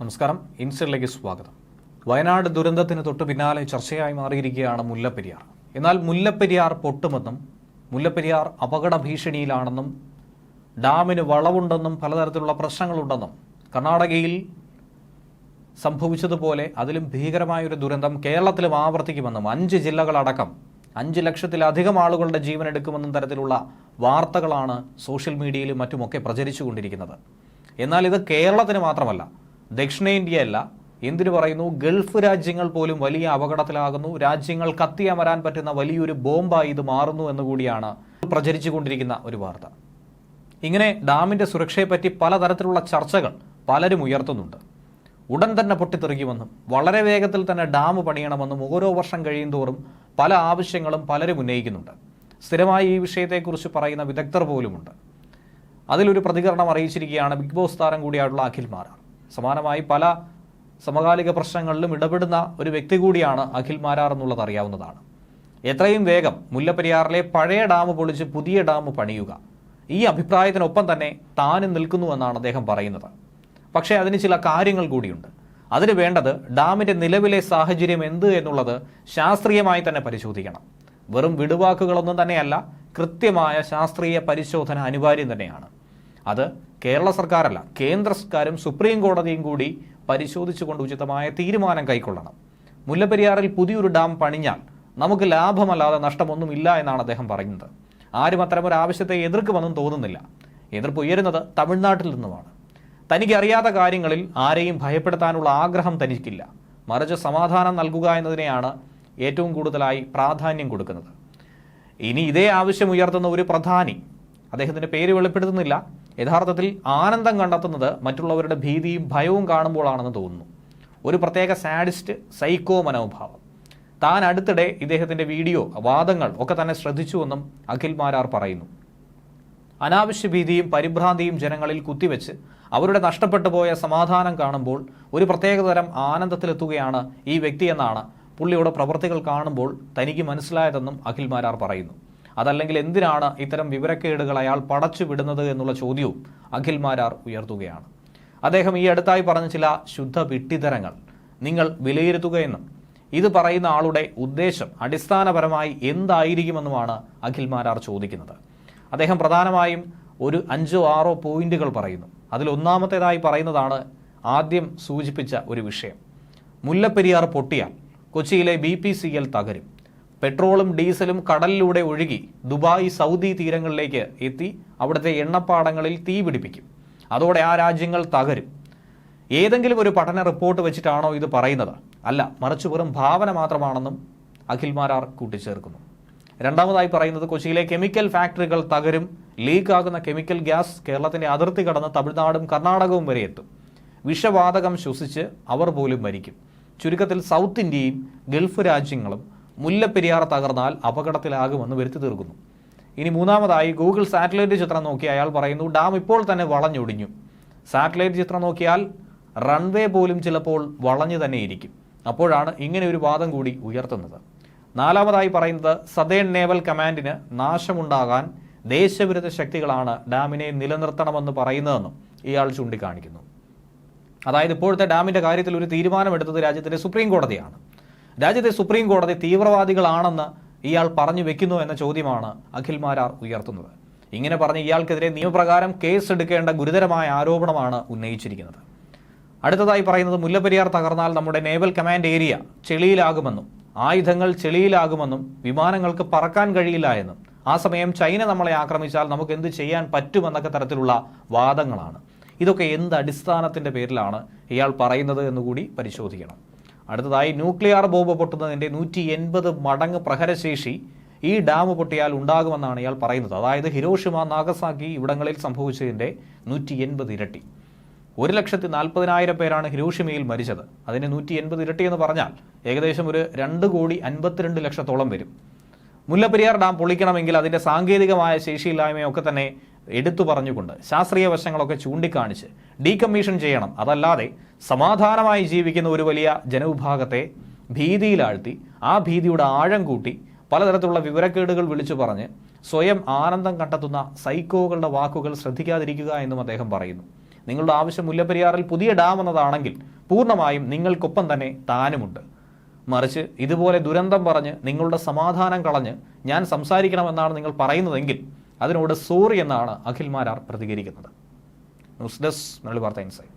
നമസ്കാരം. ഇൻസ്റ്ററിലേക്ക് സ്വാഗതം. വയനാട് ദുരന്തത്തിന് തൊട്ട് പിന്നാലെ ചർച്ചയായി മാറിയിരിക്കുകയാണ് മുല്ലപ്പെരിയാർ. എന്നാൽ മുല്ലപ്പെരിയാർ പൊട്ടുമെന്നും മുല്ലപ്പെരിയാർ അപകട ഭീഷണിയിലാണെന്നും ഡാമിന് വളവുണ്ടെന്നും പലതരത്തിലുള്ള പ്രശ്നങ്ങളുണ്ടെന്നും കർണാടകയിൽ സംഭവിച്ചതുപോലെ അതിലും ഭീകരമായൊരു ദുരന്തം കേരളത്തിലും ആവർത്തിക്കുമെന്നും അഞ്ച് ജില്ലകളടക്കം അഞ്ച് ലക്ഷത്തിലധികം ആളുകളുടെ ജീവൻ എടുക്കുമെന്നും തരത്തിലുള്ള വാർത്തകളാണ് സോഷ്യൽ മീഡിയയിലും മറ്റുമൊക്കെ പ്രചരിച്ചുകൊണ്ടിരിക്കുന്നത്. എന്നാൽ ഇത് കേരളത്തിന് മാത്രമല്ല ദക്ഷിണേന്ത്യയല്ല. എന്തിനു പറയുന്നു? ഗൾഫ് രാജ്യങ്ങൾ പോലും വലിയ അപകടത്തിലാകുന്നു. രാജ്യങ്ങൾ കത്തിയമരാൻ പറ്റുന്ന വലിയൊരു ബോംബായി ഇത് മാറുന്നു എന്നുകൂടിയാണ് പ്രചരിച്ചുകൊണ്ടിരിക്കുന്ന ഒരു വാർത്ത. ഇങ്ങനെ ഡാമിന്റെ സുരക്ഷയെപ്പറ്റി പലതരത്തിലുള്ള ചർച്ചകൾ പലരും ഉയർത്തുന്നുണ്ട്. ഉടൻ തന്നെ പൊട്ടിത്തെറിക്കുമെന്നും വളരെ വേഗത്തിൽ തന്നെ ഡാം പണിയണമെന്നും ഓരോ വർഷം കഴിയുന്തോറും പല ആവശ്യങ്ങളും പലരും ഉന്നയിക്കുന്നുണ്ട്. സ്ഥിരമായി ഈ വിഷയത്തെക്കുറിച്ച് പറയുന്ന വിദഗ്ധർ പോലുമുണ്ട്. അതിലൊരു പ്രതികരണം അറിയിച്ചിരിക്കുകയാണ് ബിഗ് ബോസ് താരം കൂടിയായിട്ടുള്ള അഖിൽ മാരാർ. സമാനമായി പല സമകാലിക പ്രശ്നങ്ങളിലും ഇടപെടുന്ന ഒരു വ്യക്തി കൂടിയാണ് അഖിൽ മാരാർ എന്നുള്ളത് അറിയാവുന്നതാണ്. എത്രയും വേഗം മുല്ലപ്പെരിയാറിലെ പഴയ ഡാം പൊളിച്ച് പുതിയ ഡാം പണിയുക. ഈ അഭിപ്രായത്തിനൊപ്പം തന്നെ താനും നിൽക്കുന്നുവെന്നാണ് അദ്ദേഹം പറയുന്നത്. പക്ഷേ അതിന് ചില കാര്യങ്ങൾ കൂടിയുണ്ട്. അതിന് വേണ്ടത് ഡാമിന്റെ നിലവിലെ സാഹചര്യം എന്ത് എന്നുള്ളത് ശാസ്ത്രീയമായി തന്നെ പരിശോധിക്കണം. വെറും വിടുവാക്കുകളൊന്നും തന്നെയല്ല കൃത്യമായ ശാസ്ത്രീയ പരിശോധന അനിവാര്യം തന്നെയാണ്. അത് കേരള സർക്കാരല്ല കേന്ദ്ര സർക്കാരും സുപ്രീം കോടതിയും കൂടി പരിശോധിച്ചുകൊണ്ട് ഉചിതമായ തീരുമാനം കൈക്കൊള്ളണം. മുല്ലപ്പെരിയാറിൽ പുതിയൊരു ഡാം പണിഞ്ഞാൽ നമുക്ക് ലാഭമല്ലാതെ നഷ്ടമൊന്നുമില്ല എന്നാണ് അദ്ദേഹം പറയുന്നത്. ആരും അത്തരമൊരു ആവശ്യത്തെ എതിർക്കുമെന്നും തോന്നുന്നില്ല. എതിർപ്പ് ഉയരുന്നത് തമിഴ്നാട്ടിൽ നിന്നുമാണ്. തനിക്ക് അറിയാത്ത കാര്യങ്ങളിൽ ആരെയും ഭയപ്പെടുത്താനുള്ള ആഗ്രഹം തനിക്കില്ല. മറിച്ച് സമാധാനം നൽകുക എന്നതിനെയാണ് ഏറ്റവും കൂടുതലായി പ്രാധാന്യം കൊടുക്കുന്നത്. ഇനി ഇതേ ആവശ്യം ഉയർത്തുന്ന ഒരു പ്രധാനി അദ്ദേഹത്തിന്റെ പേര് വെളിപ്പെടുത്തുന്നില്ല. യഥാർത്ഥത്തിൽ ആനന്ദം കണ്ടെത്തുന്നത് മറ്റുള്ളവരുടെ ഭീതിയും ഭയവും കാണുമ്പോഴാണെന്ന് തോന്നുന്നു. ഒരു പ്രത്യേക സാഡിസ്റ്റ് സൈക്കോ മനോഭാവം. താൻ അടുത്തിടെ ഇദ്ദേഹത്തിന്റെ വീഡിയോ വാദങ്ങൾ ഒക്കെ തന്നെ ശ്രദ്ധിച്ചുവെന്നും അഖിൽ മാരാർ പറയുന്നു. അനാവശ്യ ഭീതിയും പരിഭ്രാന്തിയും ജനങ്ങളിൽ കുത്തിവെച്ച് അവരുടെ നഷ്ടപ്പെട്ടു പോയ സമാധാനം കാണുമ്പോൾ ഒരു പ്രത്യേകതരം ആനന്ദത്തിലെത്തുകയാണ് ഈ വ്യക്തിയെന്നാണ് പുള്ളിയുടെ പ്രവൃത്തികൾ കാണുമ്പോൾ തനിക്ക് മനസ്സിലായതെന്നും അഖിൽ മാരാർ പറയുന്നു. അതല്ലെങ്കിൽ എന്തിനാണ് ഇത്തരം വിവരക്കേടുകൾ അയാൾ പടച്ചു വിടുന്നത് എന്നുള്ള ചോദ്യവും അഖിൽ മാരാർ ഉയർത്തുകയാണ്. അദ്ദേഹം ഈ അടുത്തായി പറഞ്ഞ ചില ശുദ്ധ വിട്ടിതരങ്ങൾ നിങ്ങൾ വിലയിരുത്തുകയെന്നും ഇത് പറയുന്ന ആളുടെ ഉദ്ദേശം അടിസ്ഥാനപരമായി എന്തായിരിക്കുമെന്നുമാണ് അഖിൽ മാരാർ ചോദിക്കുന്നത്. അദ്ദേഹം പ്രധാനമായും ഒരു അഞ്ചോ ആറോ പോയിന്റുകൾ പറയുന്നു. അതിൽ ഒന്നാമത്തേതായി പറയുന്നതാണ് ആദ്യം സൂചിപ്പിച്ച ഒരു വിഷയം. മുല്ലപ്പെരിയാർ പൊട്ടിയാൽ കൊച്ചിയിലെ ബി പി സി എൽ തകരും. പെട്രോളും ഡീസലും കടലിലൂടെ ഒഴുകി ദുബായ് സൗദി തീരങ്ങളിലേക്ക് എത്തി അവിടുത്തെ എണ്ണപ്പാടങ്ങളിൽ തീ പിടിപ്പിക്കും. അതോടെ ആ രാജ്യങ്ങൾ തകരും. ഏതെങ്കിലും ഒരു പഠന റിപ്പോർട്ട് വെച്ചിട്ടാണോ ഇത് പറയുന്നത്? അല്ല മറിച്ച് വെറും ഭാവന മാത്രമാണെന്നും അഖിൽ മാരാർ കൂട്ടിച്ചേർക്കുന്നു. രണ്ടാമതായി പറയുന്നത് കൊച്ചിയിലെ കെമിക്കൽ ഫാക്ടറികൾ തകരും. ലീക്ക് ആകുന്ന കെമിക്കൽ ഗ്യാസ് കേരളത്തിന്റെ അതിർത്തി കടന്ന് തമിഴ്നാടും കർണാടകവും വരെ എത്തും. വിഷവാതകം ശ്വസിച്ച് അവർ പോലും മരിക്കും. ചുരുക്കത്തിൽ സൗത്ത് ഇന്ത്യയും ഗൾഫ് രാജ്യങ്ങളും മുല്ലപ്പെരിയാർ തകർന്നാൽ അപകടത്തിലാകുമെന്ന് വരുത്തി തീർക്കുന്നു. ഇനി മൂന്നാമതായി ഗൂഗിൾ സാറ്റലൈറ്റ് ചിത്രം നോക്കി അയാൾ പറയുന്നു ഡാം ഇപ്പോൾ തന്നെ വളഞ്ഞൊടിഞ്ഞു. സാറ്റലൈറ്റ് ചിത്രം നോക്കിയാൽ റൺവേ പോലും ചിലപ്പോൾ വളഞ്ഞു തന്നെ ഇരിക്കും. അപ്പോഴാണ് ഇങ്ങനെ ഒരു വാദം കൂടി ഉയർത്തുന്നത്. നാലാമതായി പറയുന്നത് സദേൺ നേവൽ കമാൻഡിന് നാശമുണ്ടാകാൻ ദേശവിരുദ്ധ ശക്തികളാണ് ഡാമിനെ നിലനിർത്തണമെന്ന് പറയുന്നതെന്നും ഇയാൾ ചൂണ്ടിക്കാണിക്കുന്നു. അതായത് ഇപ്പോഴത്തെ ഡാമിന്റെ കാര്യത്തിൽ ഒരു തീരുമാനമെടുത്തത് രാജ്യത്തിന്റെ സുപ്രീം കോടതിയാണ്. രാജ്യത്തെ സുപ്രീം കോടതി തീവ്രവാദികളാണെന്ന് ഇയാൾ പറഞ്ഞു വെക്കുന്നു എന്ന ചോദ്യമാണ് അഖിൽ മാരാർ ഉയർത്തുന്നത്. ഇങ്ങനെ പറഞ്ഞ് ഇയാൾക്കെതിരെ നിയമപ്രകാരം കേസ് എടുക്കേണ്ട ഗുരുതരമായ ആരോപണമാണ് ഉന്നയിച്ചിരിക്കുന്നത്. അടുത്തതായി പറയുന്നത് മുല്ലപ്പെരിയാർ തകർന്നാൽ നമ്മുടെ നേവൽ കമാൻഡ് ഏരിയ ചെളിയിലാകുമെന്നും ആയുധങ്ങൾ ചെളിയിലാകുമെന്നും വിമാനങ്ങൾക്ക് പറക്കാൻ കഴിയില്ല എന്നും ആ സമയം ചൈന നമ്മളെ ആക്രമിച്ചാൽ നമുക്ക് എന്ത് ചെയ്യാൻ പറ്റുമെന്നൊക്കെ തരത്തിലുള്ള വാദങ്ങളാണ്. ഇതൊക്കെ എന്ത് അടിസ്ഥാനത്തിന്റെ പേരിലാണ് ഇയാൾ പറയുന്നത് എന്നുകൂടി പരിശോധിക്കണം. അടുത്തതായി ന്യൂക്ലിയർ ബോംബ് പൊട്ടുന്നതിന്റെ നൂറ്റി എൺപത് മടങ്ങ് പ്രഹരശേഷി ഈ ഡാം പൊട്ടിയാൽ ഉണ്ടാകുമെന്നാണ് ഇയാൾ പറയുന്നത്. അതായത് ഹിരോഷിമ നാഗസാക്കി ഇവിടങ്ങളിൽ സംഭവിച്ചതിന്റെ നൂറ്റി എൺപത് ഇരട്ടി. ഒരു ലക്ഷത്തി നാൽപ്പതിനായിരം പേരാണ് ഹിരോഷിമയിൽ മരിച്ചത്. അതിന് നൂറ്റി എൺപത് ഇരട്ടി എന്ന് പറഞ്ഞാൽ ഏകദേശം ഒരു രണ്ട് കോടി അൻപത്തിരണ്ട് ലക്ഷത്തോളം വരും. മുല്ലപ്പെരിയാർ ഡാം പൊളിക്കണമെങ്കിൽ അതിന്റെ സാങ്കേതികമായ ശേഷിയില്ലായ്മയൊക്കെ തന്നെ എടുത്തു പറഞ്ഞുകൊണ്ട് ശാസ്ത്രീയ വശങ്ങളൊക്കെ ചൂണ്ടിക്കാണിച്ച് ഡീകമ്മീഷൻ ചെയ്യണം. അതല്ലാതെ സമാധാനമായി ജീവിക്കുന്ന ഒരു വലിയ ജനവിഭാഗത്തെ ഭീതിയിലാഴ്ത്തി ആ ഭീതിയുടെ ആഴം കൂട്ടി പലതരത്തിലുള്ള വിവരക്കേടുകൾ വിളിച്ചു പറഞ്ഞ് സ്വയം ആനന്ദം കണ്ടെത്തുന്ന സൈക്കോകളുടെ വാക്കുകൾ ശ്രദ്ധിക്കാതിരിക്കുക എന്നും അദ്ദേഹം പറയുന്നു. നിങ്ങളുടെ ആവശ്യം മുല്ലപ്പെരിയാറിൽ പുതിയ ഡാം എന്നതാണെങ്കിൽ പൂർണമായും നിങ്ങൾക്കൊപ്പം തന്നെ താനുമുണ്ട്. മറിച്ച് ഇതുപോലെ ദുരന്തം പറഞ്ഞ് നിങ്ങളുടെ സമാധാനം കളഞ്ഞ് ഞാൻ സംസാരിക്കണമെന്നാണ് നിങ്ങൾ പറയുന്നതെങ്കിൽ അതിനോട് സോറി എന്നാണ് അഖിൽ മാരാർ പ്രതികരിക്കുന്നത്. ന്യൂസ് ഡെസ്ക് മലയാളി വാർത്ത ഇൻസൈറ്റ്.